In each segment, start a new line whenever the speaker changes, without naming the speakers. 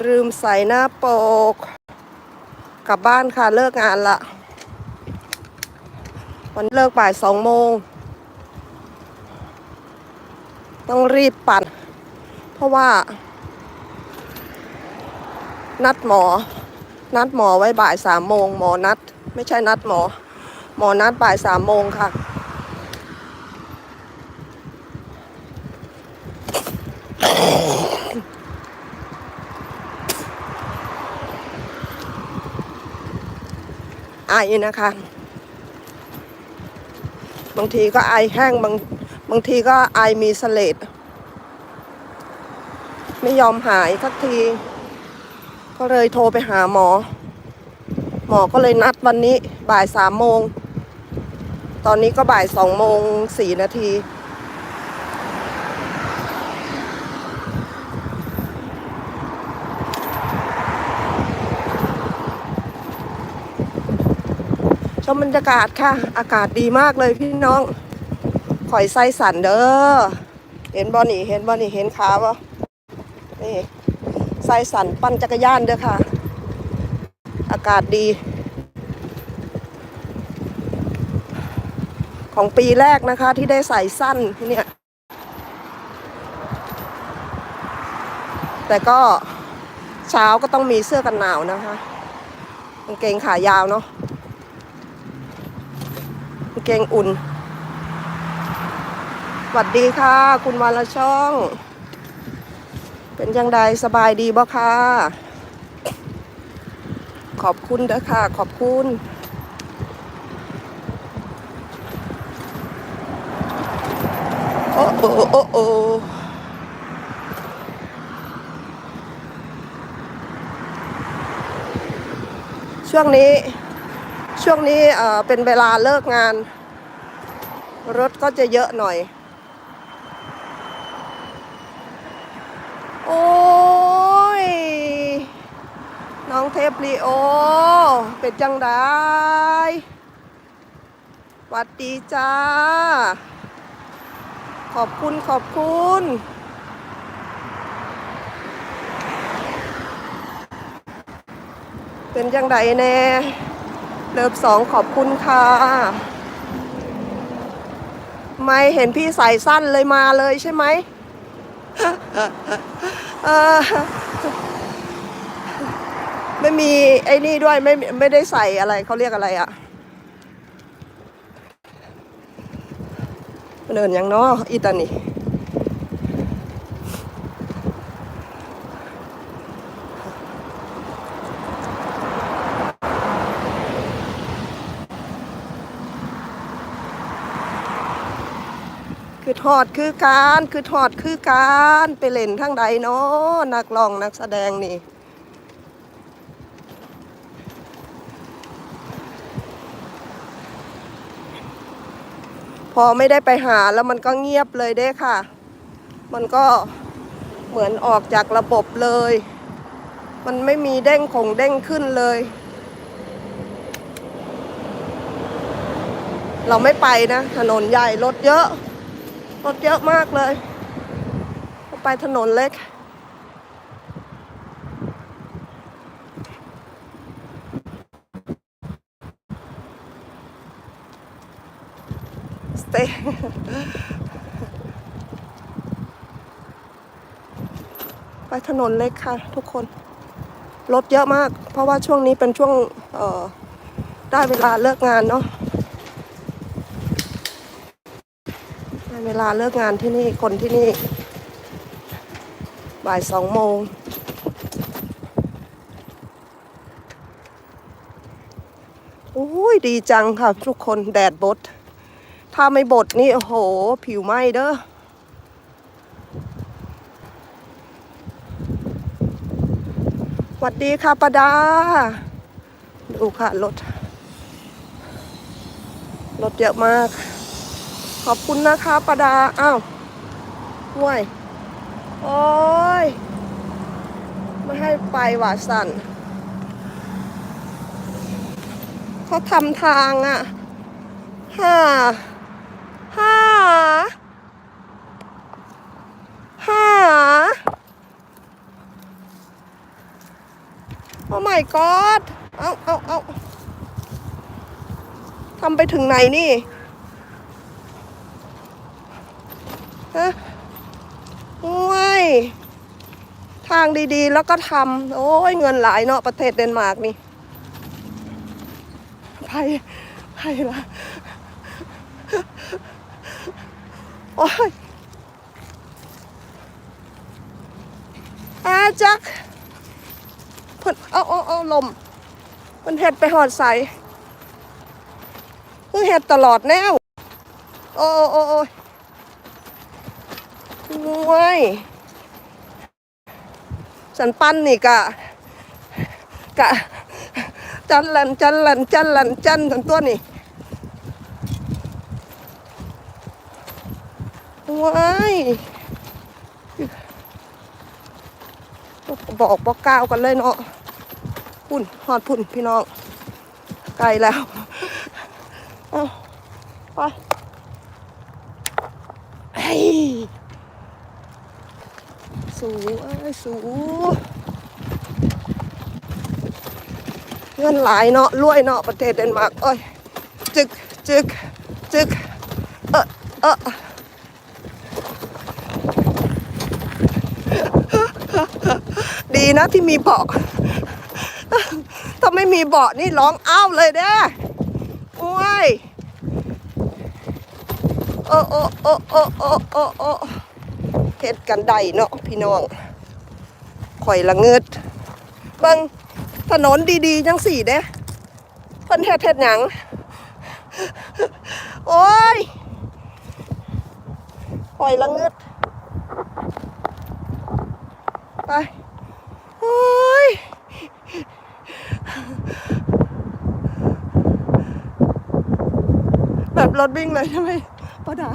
ลืมใส่หน้าปก กลับบ้านค่ะเลิกงานละวันเลิกบ่ายสองโมง ต้องรีบปั่น เพราะว่า นัดหมอ นัดหมอไว้บ่ายสามโมง หมอนัด ไม่ใช่นัดหมอ หมอนัดบ่ายสามโมงค่ะ นะคะ บางทีก็ไอแห้งบางบางทีก็ไอมีเสลดไม่ยอมหายสักที ก็เลยโทรไปหาหมอ หมอก็เลยนัดวันนี้บ่ายสามโมง ตอนนี้ก็บ่ายสองโมงสี่นาที มบรรยากาศค่ะ อากาศดีมากเลยพี่น้องข่อยไส้สันเด้อเห็นบอนี่เห็นบอนี่เห็นขาบ่นี่ไส้สันปั่นจักรยานเด้อค่ะ อากาศดี ของปีแรกนะคะที่ได้ใส่สั้นเนี่ยแต่ก็เช้าก็ต้องมีเสื้อกันหนาวนะคะกางเกงขายาวเนาะ เกงอุ่นสวัสดีค่ะ คุณวาลช่อง เป็นยังไงสบายดีบ่ค่ะ ขอบคุณเด้อค่ะ ขอบคุณโอ้โอ้โอ้โอ้ช่วงนี้ ช่วงนี้เป็นเวลาเลิกงาน รถก็จะเยอะหน่อย โอ้ย น้องเทพลีโอ เป็นจังไดหวัดดีจ้า ขอบคุณขอบคุณเป็นจังไดแน่ เลิฟสองขอบคุณค่ะ ไม่เห็นพี่ใส่สั้นเลยมาเลยใช่ไหมไม่มีไอ้นี่ด้วยไม่ไม่ได้ใส่อะไรเขาเรียกอะไรอะเดินยังเนาะอีตานี่ ทอดคือการคือทอดคือการไปเล่นทั้งใดเนาะนักร้องนักแสดงนี่พอไม่ได้ไปหาแล้วมันก็เงียบเลยเด้ค่ะ มันก็เหมือนออกจากระบบเลย มันไม่มีเด้งของเด้งขึ้นเลย เราไม่ไปนะ ถนนใหญ่รถเยอะ รถเยอะมากเลย ไปถนนเล็ก สเตไปถนนเล็กค่ะทุกคน รถเยอะมาก เพราะว่าช่วงนี้เป็นช่วงได้เวลาเลิกงานเนาะ ได้เว ลาเลิกงานที่นี่คนที่นี่ บ่ายสองโมง โอ้ยดีจังค่ะทุกคนแดดบด ถ้าไม่บดนี่ โอ้โห ผิวไหม้เด้อสวัสดีค่ะประดา ดูค่ะรถ รถเยอะมาก ขอบคุณนะคะประดา อ้าวห่วย โอ้ย ไม่ให้ไปหว่าสันเขาทำทางอะ่ะฮ่าฮ่าฮ่าโอ้ my god เอาเอาเอาทำไปถึงไหนนี่ ฮะโอ้ยทางดีๆ แล้วก็ทำโอ้ยเงินหลายเนาะประเทศเดนมาร์กนี่ไปไปละโอ้ยอาจักเพิ่นเอาเอาเอาลมเพิ่นเฮ็ดไปหอดใสเพิ่นเฮ็ดตลอดแนวโอ้โอ้โอ้ ยโอ้ยสันปั้นนี่กะกะ จันลันจันลันจันลันจันทั้งตัวนี่ว้ายบอกบอกกล่าวกันเลยเนาะพุ่นหอดพุ่นพี่น้อง ไกลแล้วเอาไปเฮ้ยสูเอ้ย สูเงินหลายเนาะรวยเนาะประเทศเดนมาร์กเอ้ยจึกจึกจึกเออเออดีนะที่มีเบาะถ้าไม่มีเบาะนี่ร้องอ้าวเลยเด้อโอ้ยโอ้โอ้โอ้โอ้โอ้โอ้โอ้เฮ็ดกันได้เนาะพี่น้อง ข่อยละเงิดเบิ่งถนนดีๆจังสี่เด้เพิ่นเฮ็ดเฮ็ดหยังโอ้ยข่อยละเงิดไปโอ้ยแบบรถวิ่งเลยใช่ไหมป้าดา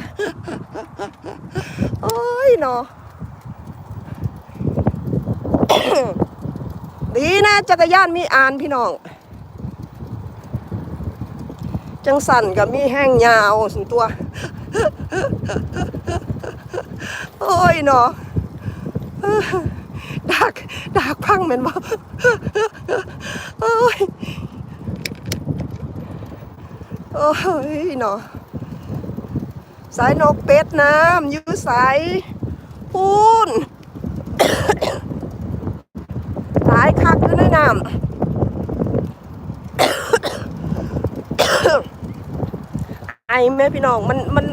โอ้ยเนาะ ดีนะจักรยานมีอ่านพี่น้อง จังสั่นกับมีแห้งยาวสิตัว โอ้ยเนาะดากดากพังเหม็นบ่โอ้ยโอ้ยเนาะสายนกเป็ดน้ำยื้อสายพูน สายคักอยู่ในน้ำ ไอแม่พี่น้องมันมัน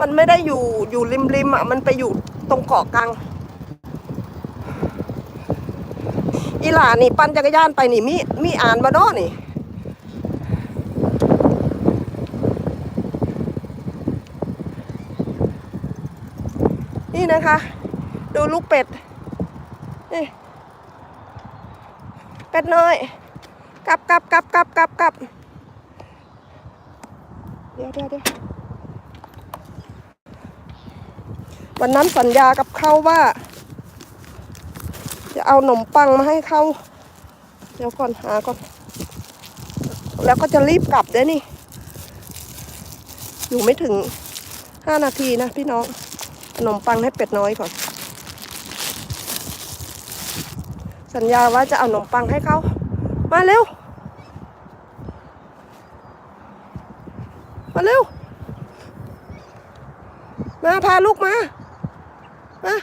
มันไม่ได้อยู่อยู่ริมริมอะ มันไปอยู่ตรงเกาะกลางอีหลานี่ปั่นจักรยานไปนี่มีมีอ่านมาเนาะนี่นี่นะคะ ดูลูกเป็ด นี่ เป็ดน้อยกลับกลับกลับกลับกลับกลับเดี๋ยวเดี๋ยวเดี๋ยววันนั้นสัญญากับเขาว่า จะเอาขนมปังมาให้เขาเดี๋ยวก่อนหาก่อน แล้วก็จะรีบกลับเด้นี่ อยู่ไม่ถึงห้านาทีนะพี่น้องขนมปังให้เป็ดน้อยก่อน สัญญาว่าจะเอาขนมปังให้เขา มาเร็ว มาเร็ว มาพาลูกมา มา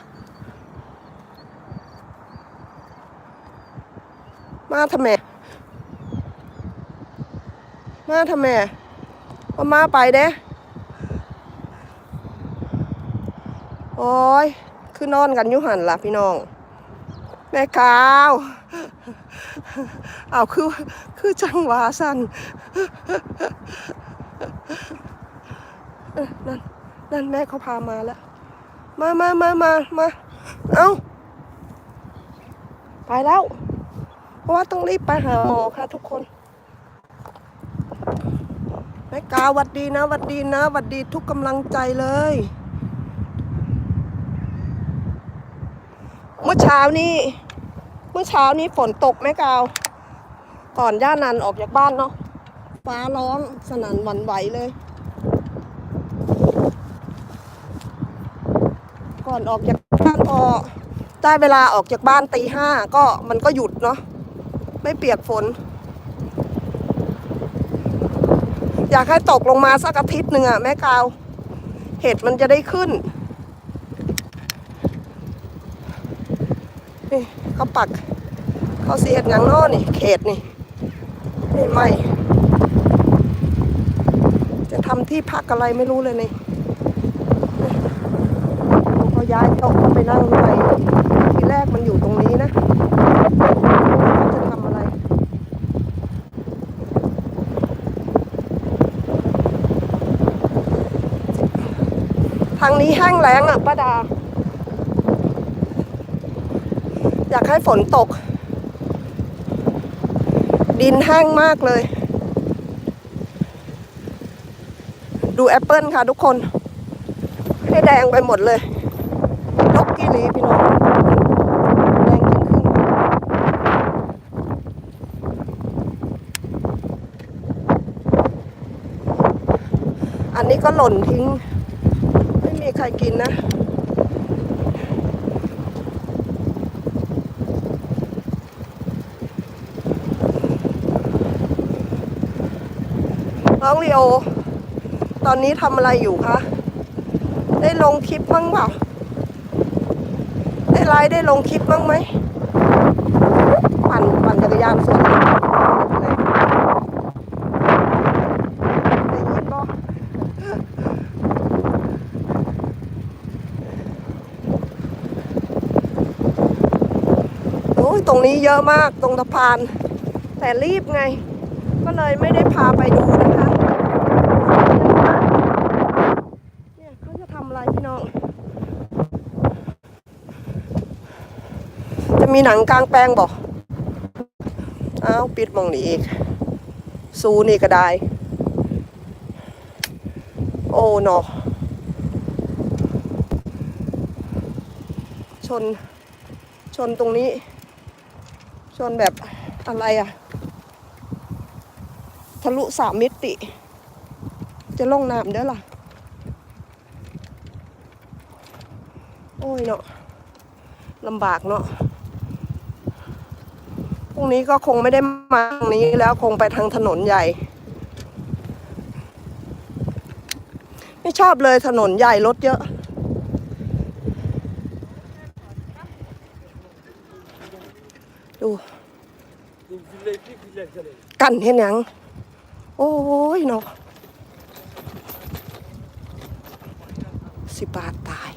มาทำไม มาทำไมเอามาไปเด้โอ้ย คือนอนกันอยู่หันล่ะพี่น้อง แม่ขาว เอาคือคือจังหวะสั้นนั่นนั่นแม่เขาพามาแล้ว มามามามามาเอาไปแล้ว เพราะว่าต้องรีบไปหาหมอค่ะทุกคน แม่กาวหวัดดีนะหวัดดีนะหวัดดีทุกกำลังใจเลย เมื่อเช้านี้เมื่อเช้านี้ฝนตกแม่กาวก่อนย่านันออกจากบ้านเนาะฟ้าร้องสนั่นหวั่นไหวเลย ก่อนออกจากบ้านพอได้เวลาออกจากบ้านตีห้าก็มันก็หยุดเนาะไม่เปียกฝน อยากให้ตกลงมาสักอาทิตย์หนึ่งอะแม่กาว เห็ดมันจะได้ขึ้น นี่ เขาปัก เขาเสียดหยังน้อนี่ เขตนี่นี่ไม่จะทำที่พักอะไรไม่รู้เลยนี่เขาย้ายโต๊ะเข้าไปนั่งข้างในทีแรกมันอยู่ตรงนี้นะจะทำอะไร ทางนี้แห้งแล้งอะป้าดา อยาก ให้ฝนตก ดินแห้งมากเลย ดูแอปเปิลค่ะทุกคน ให้แดงไปหมดเลยนกกีรีพี่น้องแดงจริงขึ้น อันนี้ก็หล่นทิ้ง ไม่มีใครกินนะ น้องลีโอ ตอนนี้ทำอะไรอยู่คะ ได้ลงคลิปบ้างเปล่า ได้ไลฟ์ได้ลงคลิปบ้างไหม ปั่นปั่นจักรยานสวนอะไรได้ยินบ่โอ้ยตรงนี้เยอะมากตรงสะพาน แต่รีบไง ก็เลยไม่ได้พาไปดูนะคะ เนี่ยเขาจะทำอะไรพี่น้อง จะ มีหนังกลางแปลงบอกอ้าวปิดมองนี่อีก ซูนี่ก็ได้ โอ้เนอชน ชนตรงนี้ ชนแบบอะไรอะทะลุสามมิติ จะลงน้ำเด้อล่ะ โอ้ยเนาะลำบากเนาะ พรุ่งนี้ก็คงไม่ได้มาทางนี้แล้วคงไปทางถนนใหญ่ ไม่ชอบเลยถนนใหญ่รถเยอะ ดูกันเห็นยัง โอ้ยเนาะสิบบาทตาย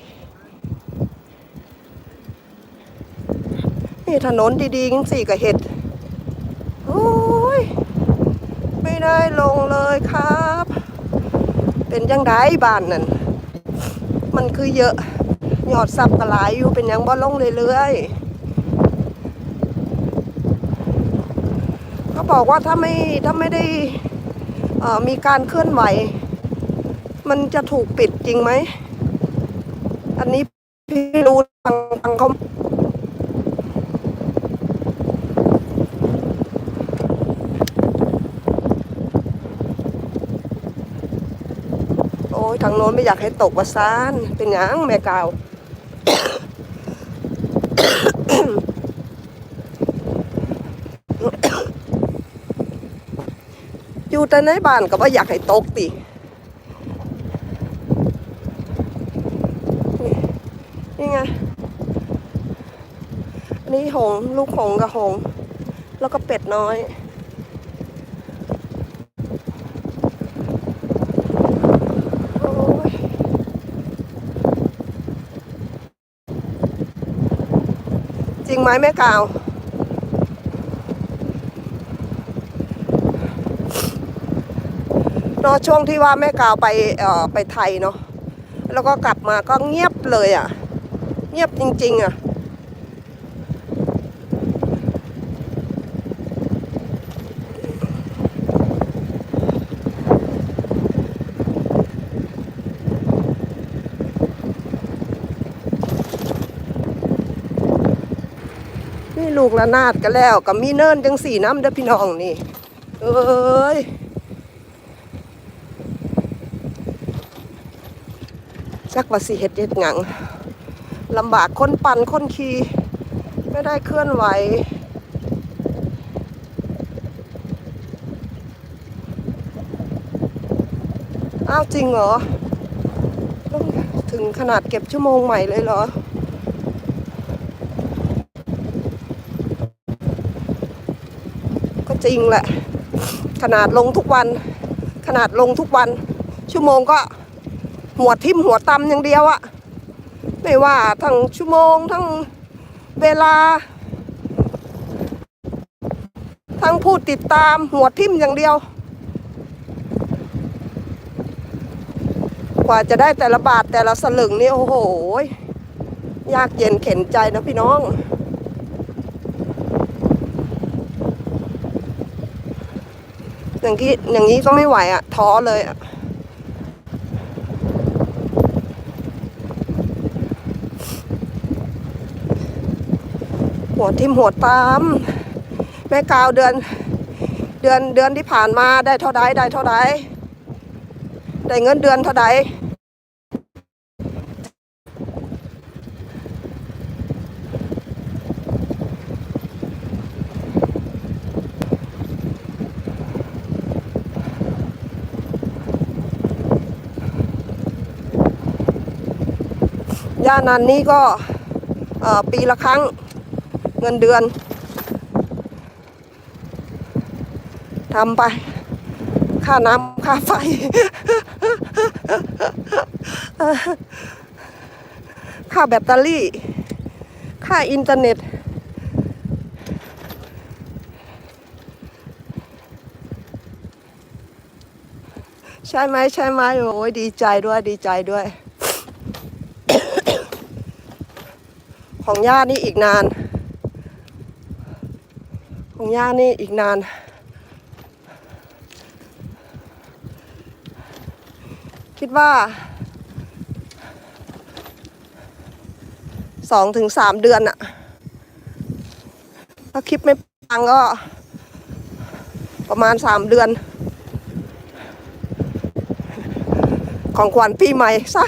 นี่ถนนดีๆจังสี่กับเห็ดโอ้ยไม่ได้ลงเลยครับ เป็นยังไงบ้านนั่นมันคือเยอะยอดซับกระหลายอยู่เป็นยังบ่ลงเรื่อยๆเขาบอกว่าถ้าไม่ถ้าไม่ได้มีการเคลื่อนไหว มันจะถูกปิดจริงไหม ยทางโน้นไม่อยากให้ตกว่าซานเป็นหยังแม่กาวอยู่แต่ในบ้านก็ว่าอยากให้ตกตินี่นี่ไง อันนี้หง ลูกหงกับหง แล้วก็เป็ดน้อย โอ้ยจริ งไม้แม่กาวเนอะช่วงที่ว่าแม่กาวไปเอ่อไปไทยเนาะแล้วก็กลับมาก็เงียบเลยอะ่ะ เงียบจริง ๆอะ ลูกละนาดกันแล้วก็มีเนินจังสี่น้ำเด้อพี่น้องนี่ เอ้ยจักว่าสิเห็ดเห็ดหงังลำบากคนปั่นคนขี่ไม่ได้เคลื่อนไหวอ้าวจริงเหรอ ถึงขนาดเก็บชั่วโมงใหม่เลยเหรอ จริงแหละ ขนาดลงทุกวัน ขนาดลงทุกวัน ชั่วโมงก็หัวทิ่มหัวตำอย่างเดียวอะไม่ว่าทั้งชั่วโมงทั้งเวลา ทั้งผู้ติดตามหัวทิ่มอย่างเดียว กว่าจะได้แต่ละบาทแต่ละสลึงนี่โอ้โห ยากเย็นเข็นใจนะพี่น้อง อย่างที่อย่างนี้ก็ไม่ไหวอะท้อเลยอะหัวทิมหัวตามแม่กาวเดือน เดือนเดือนที่ผ่านมาได้เท่าใดได้เท่าใดได้เงินเดือนเท่าใด ย่านันนี่ก็ปีละครั้งเงินเดือนทำไป ค่าน้ำค่าไฟ ค่าแบตเตอรี่ ค่าอินเทอร์เน็ต ใช่ไหมใช่ไหมโอ้ยดีใจด้วยดีใจด้วย ของย่านี่อีกนาน ของย่านี่อีกนาน คิดว่าสองถึงสามเดือนอะถ้าคลิปไม่ปังก็ ประมาณสามเดือน ของขวัญปีใหม่ซะ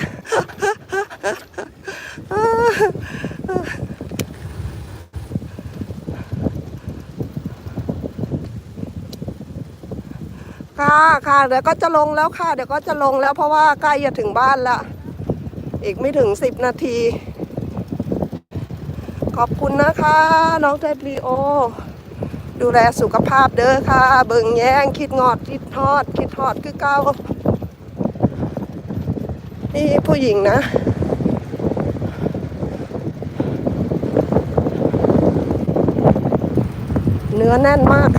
ค่ะค่ะเดี๋ยวก็จะลงแล้วค่ะ เดี๋ยวก็จะลงแล้วเพราะว่าใกล้จะถึงบ้านละอีกไม่ถึงสิบนาที ขอบคุณนะคะ น้องเทดลีโอ ดูแลสุขภาพเด้อค่ะ เบิ่งแย่งคิดงอดคิดทอด คิดทอดคือเก้านี่ผู้หญิงนะเนื้อแน่นมาก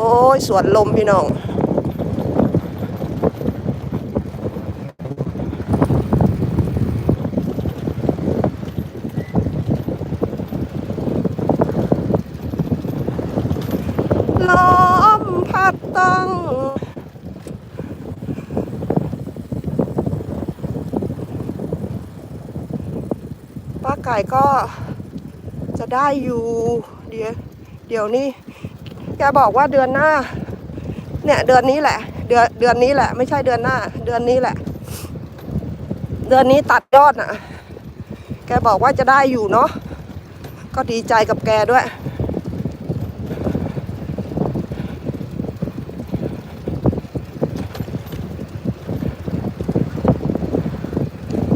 โอ้ ยสวนลมพี่น้องลมพัดต้องป้าไก่ก็จะได้อยู่ เดี๋ยวเดี๋ยวนี้ แกบอกว่าเดือนหน้า เนี่ยเดือนนี้แหละ เดือนเดือนนี้แหละ ไม่ใช่เดือนหน้า เดือนนี้แหละ เดือนนี้ตัดยอดน่ะ แกบอกว่าจะได้อยู่เนาะก็ดีใจกับแกด้วย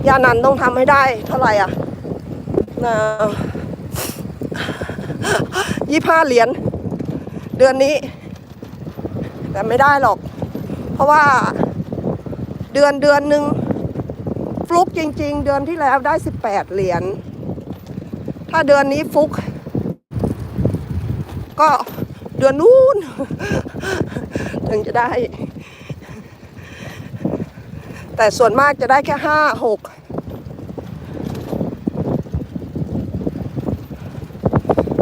ยานันต้องทำให้ได้เท่าไหร่อะนะยี่ห้าเหรียญ ดือนนี้ แต่ไม่ได้หรอก เพราะว่าเดือนเดือนหนึ่งฟลุกจริง ๆ เดือนที่แล้วได้สิบแปดเหรียญถ้าเดือนนี้ฟลุก ก็เดือนนู้นถึงจะได้ แต่ส่วนมากจะได้แค่ห้าหก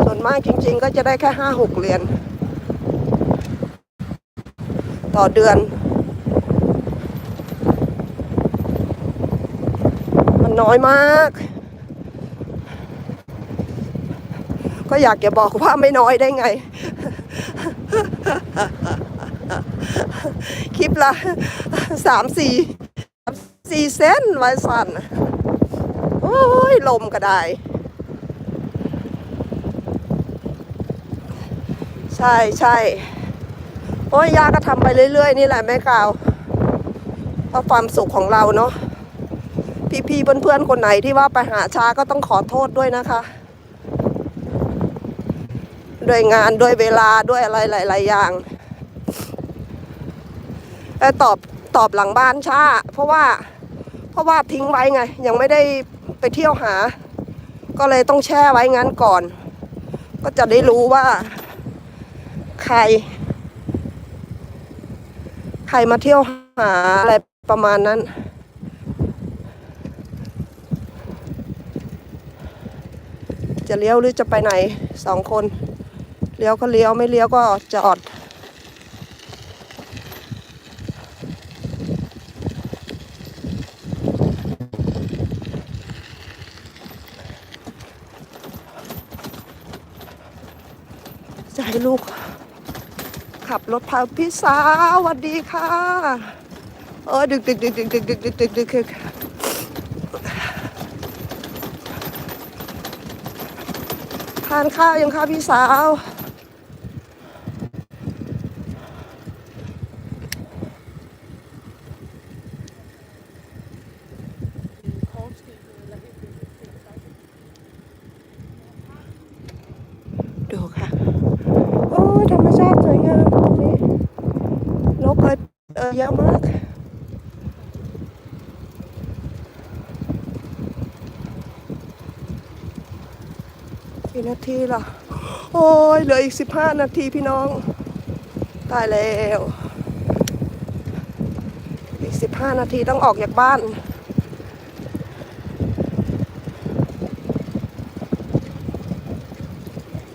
ส่วนมากจริง ๆ ก็จะได้แค่ห้าหกเหรียญ ต่อเดือน มันน้อยมาก ก็อยากจะบอกว่าไม่น้อยได้ไง คลิปละสามสี่สี่เซนไว้สั่น โอ้ย ลมก็ได้ใช่ใช่ โอ้ยย่าก็ทำไปเรื่อย ๆ นี่แหละแม่กาวเพราะความสุขของเราเนาะพี่ๆเพื่อนๆคนไหนที่ว่าไปหาช้าก็ต้องขอโทษด้วยนะคะด้วยงานด้วยเวลาด้วยอะไรหลาย ๆ อย่างแต่ตอบตอบหลังบ้านช้า เพราะว่าเพราะว่าทิ้งไว้ไง ยังไม่ได้ไปเที่ยวหา ก็เลยต้องแช่ไว้งั้นก่อน ก็จะได้รู้ว่า ใคร ใครมาเที่ยวหาอะไรประมาณนั้น จะเลี้ยวหรือจะไปไหนสองคน เลี้ยวก็เลี้ยวไม่เลี้ยวก็จอด จะให้ลูก ขับ รถพาพี่สาวสวัสดีค่ะ เออดึกดึกดึกดึกดึกดึกดึกดึกดึกดึกทานข้าวยังคะพี่สาว ดูค่ะ โอ้ยธรรมชาติสวยงามนี่นกเอย เออเยอะมากกี่นาทีล่ะ โอ้ยเหลืออีกสิบห้านาทีพี่น้อง ตายแล้ว อีกสิบห้านาทีต้องออกจากบ้าน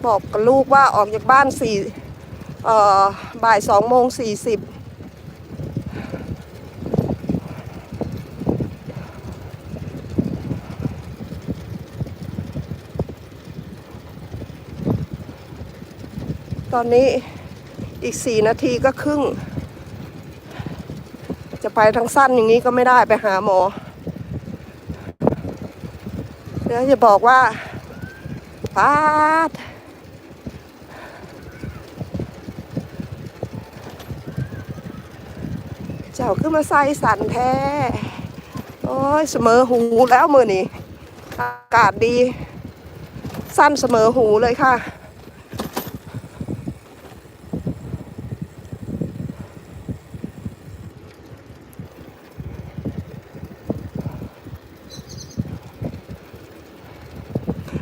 บอกกับลูกว่าออกจากบ้านสี่เอ่อบ่ายสองโมงสี่สิบ ตอนนี้อีกสี่นาทีก็ครึ่ง จะไปทั้งสั้นอย่างนี้ก็ไม่ได้ไปหาหมอเดี๋ยวจะบอกว่าปาดเจ้าขึ้นมาใส่สันแท้ โอ้ย เสมอหูแล้วมือนี่อากาศดี สั้นเสมอหูเลยค่ะ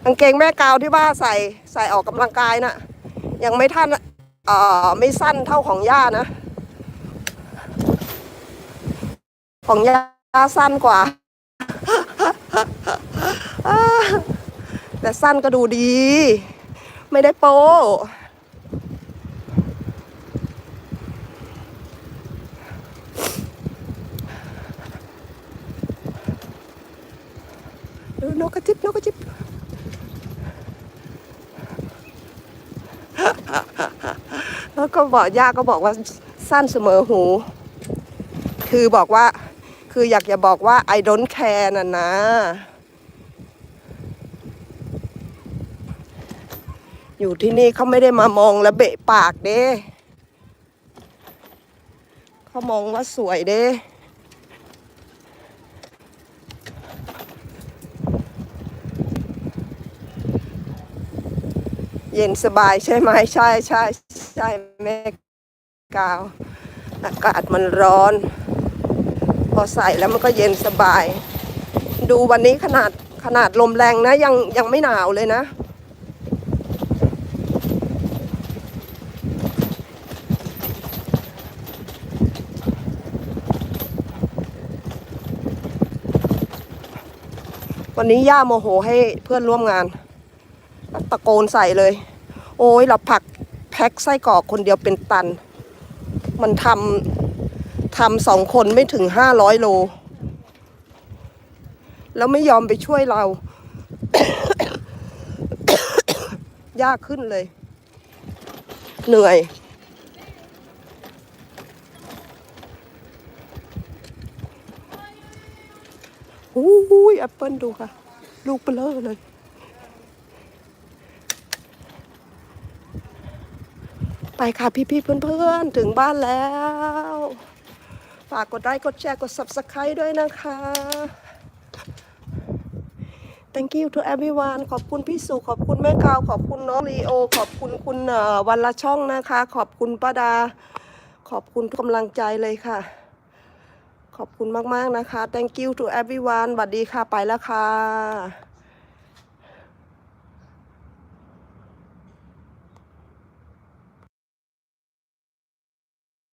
กางเกงแม่กาวที่ว่าใส่ใส่ออกกำลังกายน่ะ ยังไม่ท่านเอ่อไม่สั้นเท่าของย่านะ ของย่าสั้นกว่า แต่สั้นก็ดูดี ไม่ได้โป้นกกระจิบนกกระจิบ แล้ว ก็บอกย่าก็บอกว่าสั้นเสมอหู คือบอกว่าคืออยากจะบอกว่า I don't care น่ะนะ อยู่ที่นี่เขาไม่ได้มามองแล้วเบะปากเด้เขามองว่าสวยเด้ เย็นสบายใช่ไหมใช่ใช่ใช่แม่กาว อากาศมันร้อน พอใส่แล้วมันก็เย็นสบาย ดูวันนี้ขนาดขนาดลมแรงนะยังยังไม่หนาวเลยนะ วันนี้ย่าโมโหให้เพื่อนร่วมงาน ตะโกนใส่เลย โอ้ยเราผักแพ็คไส้กรอกคนเดียวเป็นตัน มันทำทำสองคนไม่ถึงห้าร้อยโล แล้วไม่ยอมไปช่วยเรา ยากขึ้นเลย เหนื่อยอู้ยแอปเปิลดูค่ะ ลูกเบลอเลย ไปค่ะพี่ๆเพื่อนๆ ถึงบ้านแล้ว ฝากกดไลค์กดแชร์กด subscribe ด้วยนะคะ thank you to everyone ขอบคุณพี่สุขอบคุณแม่กาว ขอบคุณน้องลีโอ ขอบคุณคุณวันละช่องนะคะ ขอบคุณป้าดา ขอบคุณทุกกำลังใจเลยค่ะ ขอบคุณมาก ๆ นะคะ thank you to everyone สวัสดีค่ะ ไปแล้วค่ะ